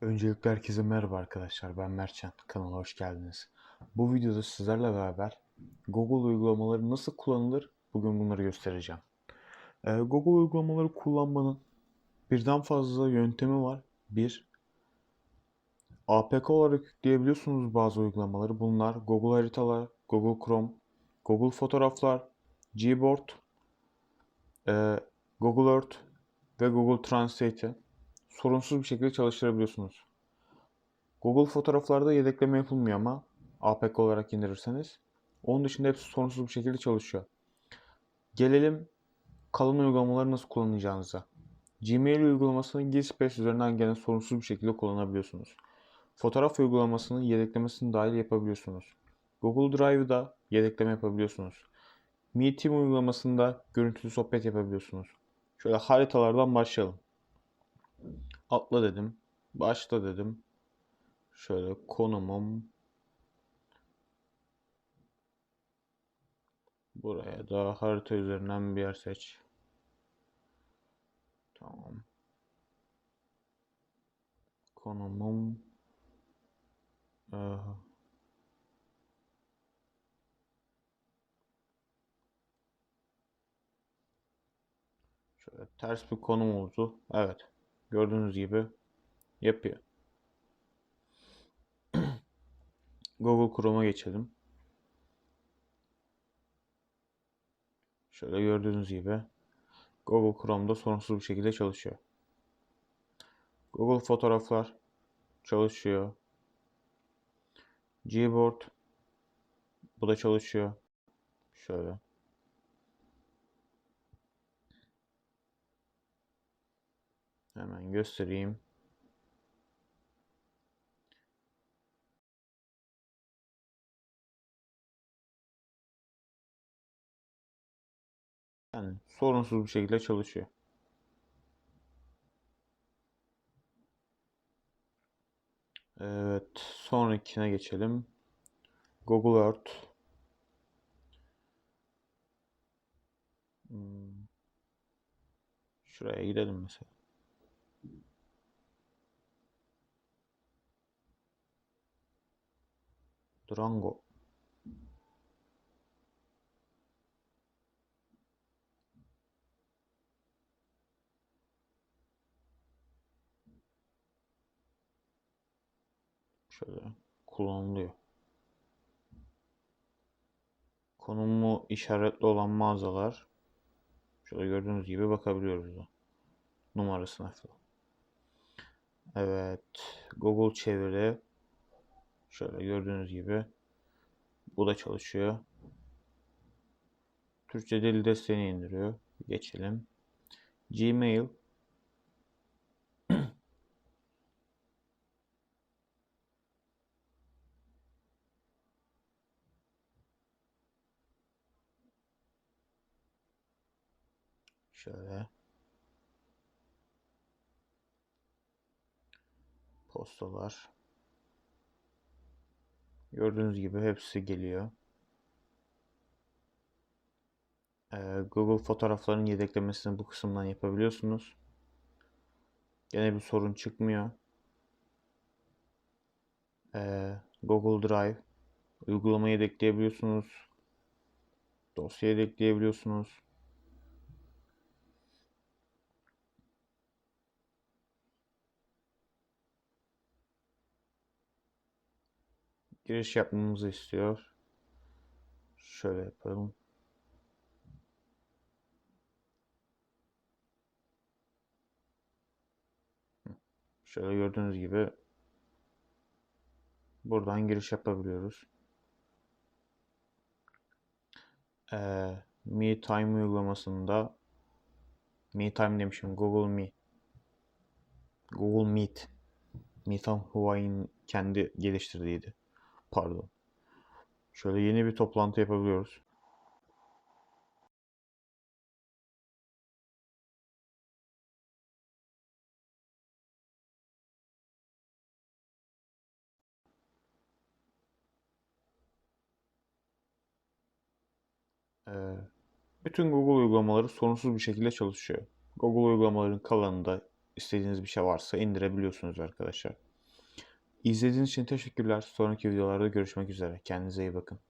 Öncelikle herkese merhaba arkadaşlar. Ben Mertcan. Kanala hoş geldiniz. Bu videoda sizlerle beraber Google uygulamaları nasıl kullanılır? Bugün bunları göstereceğim. Ee, Google uygulamaları kullanmanın birden fazla yöntemi var. Bir, APK olarak yükleyebiliyorsunuz bazı uygulamaları. Bunlar Google Haritalar, Google Chrome, Google Fotoğraflar, Gboard, e, Google Earth ve Google Translate'i sorunsuz bir şekilde çalıştırabiliyorsunuz. Google fotoğraflarda yedekleme yapılmıyor ama APK olarak indirirseniz. Onun dışında hepsi sorunsuz bir şekilde çalışıyor. Gelelim kalın uygulamaları nasıl kullanacağınıza. Gmail uygulamasını Geekspace üzerinden gene sorunsuz bir şekilde kullanabiliyorsunuz. Fotoğraf uygulamasının yedeklemesini dahil yapabiliyorsunuz. Google Drive'da yedekleme yapabiliyorsunuz. Meeting uygulamasında görüntülü sohbet yapabiliyorsunuz. Şöyle haritalardan başlayalım. Atla dedim. Başla dedim. Şöyle konumum buraya da harita üzerinden bir yer seç. Tamam. Konumum eee, şöyle ters bir konum oldu. Evet. Gördüğünüz gibi yapıyor. Google Chrome'a geçelim. Şöyle gördüğünüz gibi Google Chrome'da sorunsuz bir şekilde çalışıyor. Google Fotoğraflar çalışıyor. Gboard bu da çalışıyor. Şöyle. Hemen göstereyim. Yani sorunsuz bir şekilde çalışıyor. Evet, sonrakine geçelim. Google Earth. Hmm, Şuraya gidelim mesela. Durango. Şöyle kullanılıyor. Konumu işaretli olan mağazalar. Şöyle gördüğünüz gibi bakabiliyoruz da. Numarasına falan. Evet. Google çeviri. Şöyle gördüğünüz gibi. Bu da çalışıyor. Türkçe dil desteğini indiriyor. Geçelim. Gmail. Şöyle. Postalar. Gördüğünüz gibi hepsi geliyor. Ee, Google fotoğrafların yedeklemesini bu kısımdan yapabiliyorsunuz. Gene bir sorun çıkmıyor. Ee, Google Drive uygulama yedekleyebiliyorsunuz. Dosya yedekleyebiliyorsunuz. Giriş yapmamızı istiyor. Şöyle yapalım. Şöyle gördüğünüz gibi buradan giriş yapabiliyoruz. Ee, Me Time uygulamasında Me Time demişim Google Me Google Meet Meetup Huawei'nin kendi geliştirdiğiydi. Pardon. Şöyle yeni bir toplantı yapabiliyoruz. Ee, bütün Google uygulamaları sorunsuz bir şekilde çalışıyor. Google uygulamaların kalanında istediğiniz bir şey varsa indirebiliyorsunuz arkadaşlar. İzlediğiniz için teşekkürler. Sonraki videolarda görüşmek üzere. Kendinize iyi bakın.